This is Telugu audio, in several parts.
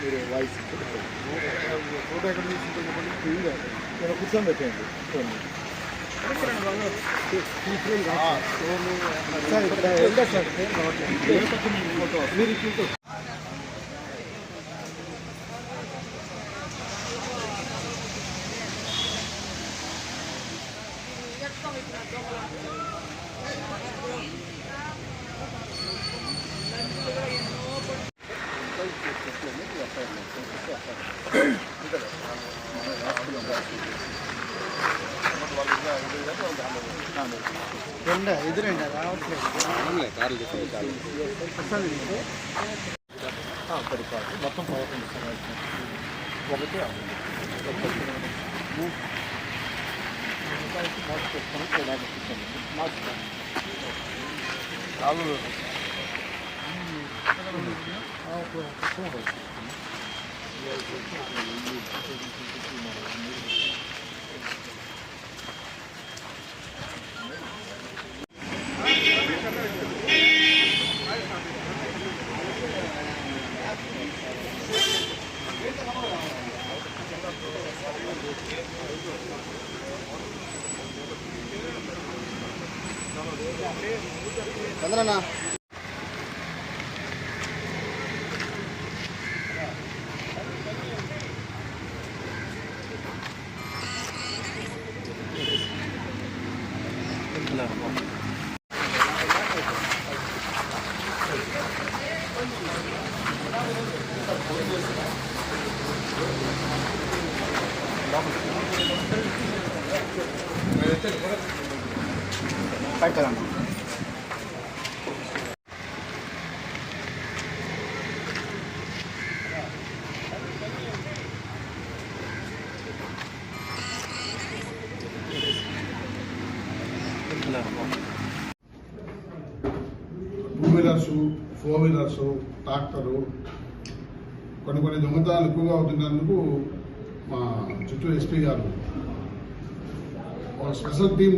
మీరు వాయిస్ ఫోటో ఎక్కడ తీసుకుంటే చెప్పండి కూర్చొని పెట్టండి ఫోన్ సార్ సార్ ఫోటో మీరు ఇట్లా రెండ ఎదురండి రావట్లేదు అసలు ఇది పది కాదు మొత్తం పదకొండు సార్ ఒకటి మార్క్స్ పెట్టుకొని చూడాలి మార్క్స్ కాదు చంద్రనా పైకి టూ ఫోర్ వీలర్స్ ట్రాక్టరు కొన్ని కొన్ని దొంగతనాలు ఎక్కువగా అవుతున్నందుకు మా చిత్తూరు ఎస్పీ గారు ఒక స్పెషల్ టీం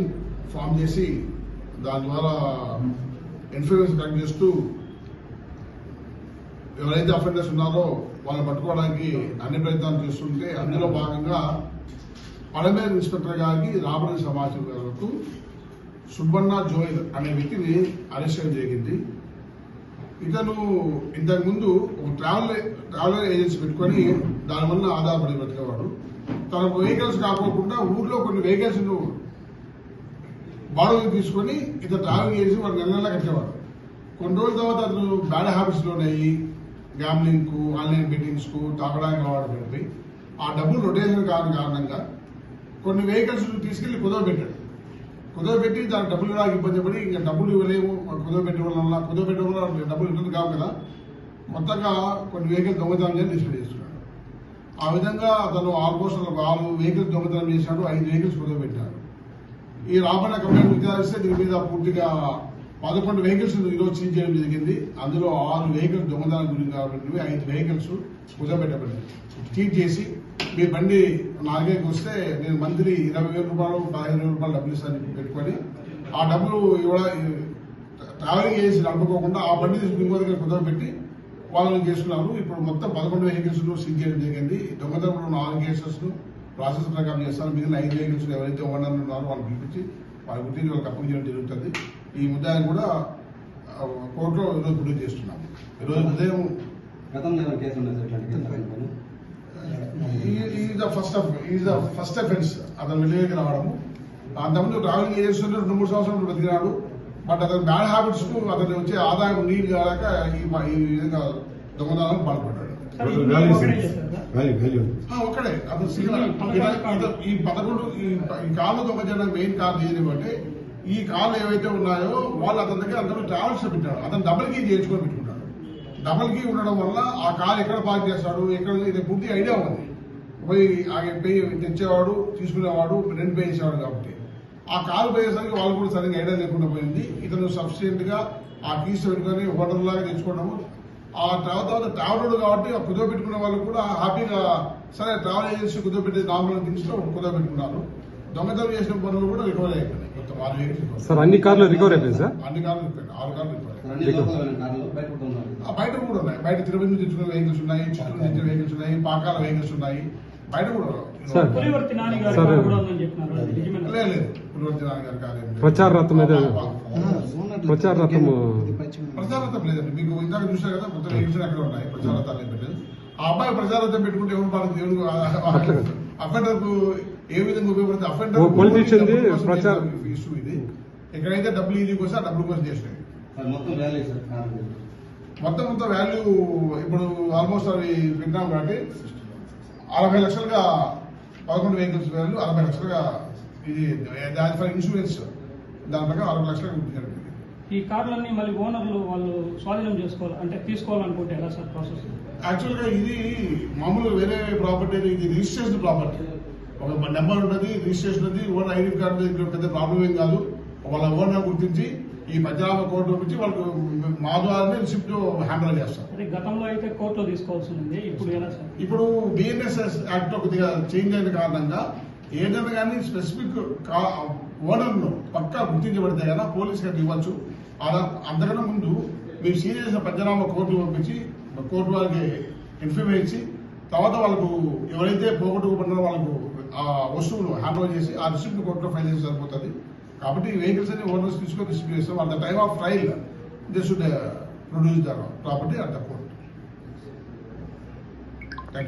ఫామ్ చేసి దాని ద్వారా ఇన్ఫ్లుయెన్స్ కలెక్ట్ చేస్తూ ఎవరైతే అఫెండర్స్ ఉన్నారో వాళ్ళని పట్టుకోవడానికి అన్ని ప్రయత్నాలు చేస్తుంటే అందులో భాగంగా పడమే ఇన్స్పెక్టర్ గారికి రాబడి సమాచారం మేరకు సుబ్బన్న జోయల్ అనే వ్యక్తిని అరెస్ట్ చేయడం జరిగింది. ఇతను ఇంతకుముందు ఒక ట్రావెల్ ట్రావెల్ ఏజెన్సీ పెట్టుకొని దానివల్ల ఆధారపడి బతికేవాడు తన వెహికల్స్ కాకోకుండా ఊర్లో కొన్ని వెహికల్స్ బాడీలు తీసుకొని ఇతను ట్రావెలింగ్ చేసి వాడు నెల నెల కట్టేవాడు. కొన్ని రోజుల తర్వాత అతను బ్యాడ్ హ్యాబిట్స్ లోనయ్యి గ్యాంబ్లింగ్కు ఆన్లైన్ బెట్టింగ్స్కు తాగడానికి అలవాటు పెట్టి ఆ డబ్బులు రొటేషన్ కాని కారణంగా కొన్ని వెహికల్స్ తీసుకెళ్ళి కుదవబెట్టాడు కుదవబెట్టి దాని డబ్బులు రాక ఇబ్బంది పడి ఇంకా డబ్బులు ఇవ్వలేము కుదవబెట్టడం వల్ల కుదవబెట్టడం వల్ల డబ్బులు ఇబ్బంది కావు కదా. కొత్తగా కొన్ని వెహికల్ దొంగతనం చేసి డిస్ప్లే చేస్తున్నాడు ఆ విధంగా అతను ఆల్మోస్ట్ ఆరు వెహికల్స్ దొంగతనం చేశాడు ఐదు వెహికల్స్ కుదవ పెట్టాడు. ఈ రాబడిన కంప్లైంట్ విచారిస్తే దీని మీద పూర్తిగా పదకొండు వెహికల్స్ ఈరోజు సీజ్ చేయడం జరిగింది. అందులో ఆరు వెహికల్స్ దొంగతనం గురి కాబట్టి ఐదు వెహికల్స్ కుదబెట్టబడింది సీజ్ చేసి మీ బండి నాగేకి వస్తే నేను మంత్లీ ఇరవై వేల రూపాయలు పదిహేను వేల రూపాయలు డబ్బులు ఇస్తాను పెట్టుకొని ఆ డబ్బులు ఇవ్వడం ట్రావెలింగ్ చేసి నడుపుకోకుండా ఆ బండి తీసుకుని ఇంకో దగ్గర కుదరబెట్టి వాళ్ళని చేసుకున్నారు ఇప్పుడు మొత్తం పదకొండు వెహికల్స్ సీజ్ చేయడం జరిగింది. దొంగతనంలో నాలుగు కేసెస్ ప్రాసెస్ ప్రకారం చేస్తారు. మిగిలిన ఐదు వెహికల్స్ ఎవరైతే ఓనర్ ఉన్నారో వాళ్ళని పిలిపించి వాళ్ళ గురించి వాళ్ళకి అప్పు చేయడం జరుగుతుంది. ఈ ముద్దాయిని కూడా కోర్టులో ఈరోజు ప్రొడ్యూస్ చేస్తున్నాము. ఈరోజు ఉదయం is the first is the first offence అతను వెలుగుకి రావడము. అంతకుముందు ట్రావెలింగ్ చేస్తుంటే రెండు మూడు సంవత్సరాలు బతికినాడు బట్ అతని బ్యాడ్ హ్యాబిట్స్కు అతను వచ్చే ఆదాయం నీరు కాక ఈ ఈ విధంగా దొంగతనాలకు పాల్పడ్డాడు. వాల్యూ వాల్యూ ఆ, ఒక్కడే అతను ఈ పదకొండు ఈ కార్లు. దొంగతనం మెయిన్ కార్ ఏంటంటే ఈ కార్లు ఏవైతే ఉన్నాయో వాళ్ళు అతని దగ్గర అందరూ ట్రావెల్స్ పెట్టాడు అతను డబుల్ కీ చేయించుకొని పెట్టుకుంటాడు. డబుల్ కీ ఉండడం వల్ల ఆ కార్ ఎక్కడ పార్క్ చేస్తాడు? ఎక్కడ ఇది పూర్తి ఐడియా ఉంది. పోయి తెచ్చేవాడు తీసుకునేవాడు రెంట్ పే చేసేవాడు కాబట్టి. ఆ కారు పోయేసరికి వాళ్ళు కూడా సరిగ్గా ఐడియా లేకుండా పోయింది. ఇతను సఫిషియెంట్గా ఆ కీస్ పెట్టుకొని హోటల్ లాగా తెచ్చుకోవడము ఆ తర్వాత ట్రావెల్ కాబట్టి ఆ కుదో పెట్టుకునే వాళ్ళు కూడా హ్యాపీగా సరే ట్రావెల్ ఏజెన్సీ కుదో పెట్టి నార్మల్ దించడం కుదో పెట్టుకున్నారు. దొంగతనం చేసిన పనులు కూడా రికవరీ అయిపోయినాయి. మొత్తం ఆరు వెహికల్స్ సార్ అన్ని కార్లు రికవర్ అయిపోయింది సార్? అన్ని కార్లు ఆరు కార్లు కార్లు బయట కూడా ఉన్నారు ఆ బయట కూడా ఉన్నాయి. బయట తిరుపతి నుంచి తెచ్చుకున్న వెహికల్స్ ఉన్నాయి చిత్తూరు నుంచి తెచ్చిన వెహికల్స్ ఉన్నాయి పాకాల వెహికల్స్ ఉన్నాయి. బయట కూడా. పులివర్తి నాని గారి కూడా ఉందని చెప్పినారు. ప్రచార రథం ఏదో- ప్రచార రథము ప్రచార రథం లేదండి. మీకు ఇందాక చూసారు కదా మొత్తం అక్కడ ఉన్నాయి ప్రచార రథాలు ఆ అబ్బాయి ప్రచార రథం పెట్టుకుంటే ఎవరు వాళ్ళకి ఎవరు అఫెండర్కు ఏ విధంగా ఉపయోగపడుతుంది? అఫెండర్ ప్రచార- ఇష్యూ ఇది. ఎక్కడైతే డబ్బులు ఈజీ కోసం ఆ డబ్బుల కోసం చేసినాయి. సార్ మొత్తం ర్యాలీ సార్ కారు మొత్తం మొత్తం వాల్యూ ఇప్పుడు ఆల్మోస్ట్ అవి విన్నాం కాబట్టి అరవై లక్షలుగా పదకొండు వెహికల్స్ వాల్యూ అరవై లక్షలుగా ఇది దాని ఫర్ ఇన్సూరెన్స్. దాని ప్రకారం అరవై లక్షలుగా గుర్తించారు ఈ కార్లన్నీ మళ్ళీ ఓనర్లు వాళ్ళు స్వాధీనం చేసుకోవాలి అంటే తీసుకోవాలనుకుంటే ఎలా సార్ ప్రాసెస్ యాక్చువల్గా ఇది మామూలుగా వేరే ప్రాపర్టీ ఇది రిజిస్ట్రేషన్ ప్రాపర్టీ. ఒక నెంబర్ ఉంటుంది రిజిస్ట్రేషన్ ఉంది ఓనర్ ఐడి కార్డు పెద్ద ప్రాబ్లం ఏం కాదు. వాళ్ళ ఓనర్ గుర్తించి ఈ పంచనామ కోర్టు పంపించి వాళ్ళకు మా ద్వారానే రిసిప్ట్ హ్యాండిల్ చేస్తారు. గతంలో అయితే కోర్టులో తీసుకోవాల్సి ఉంది. ఇప్పుడు ఇప్పుడు బిఎన్ఎస్ఎస్ యాక్ట్ కొద్దిగా చేంజ్ అయిన కారణంగా ఏదైనా కానీ స్పెసిఫిక్ ఓనర్ను పక్కా గుర్తించబడితే కదా పోలీస్ గారికి ఇవ్వచ్చు. అలా అంతకన్నా ముందు మీరు సీరియస్ పంచనామా కోర్టు పంపించి కోర్టు వాళ్ళకి ఇన్ఫర్మేషన్ ఇచ్చి తర్వాత వాళ్ళకు ఎవరైతే పోగొట్టుకోబడినారో వాళ్ళకు ఆ వస్తువులు హ్యాండ్ చేసి ఆ రిసిప్ట్ కోర్టులో ఫైల్ చేసి సరిపోతుంది. కాబట్టి వెహికల్స్ అన్ని ఓనర్స్ తీసుకొని డిస్ట్రిబ్యూట్ చేస్తాం. At the time of trial they should produce the property at the court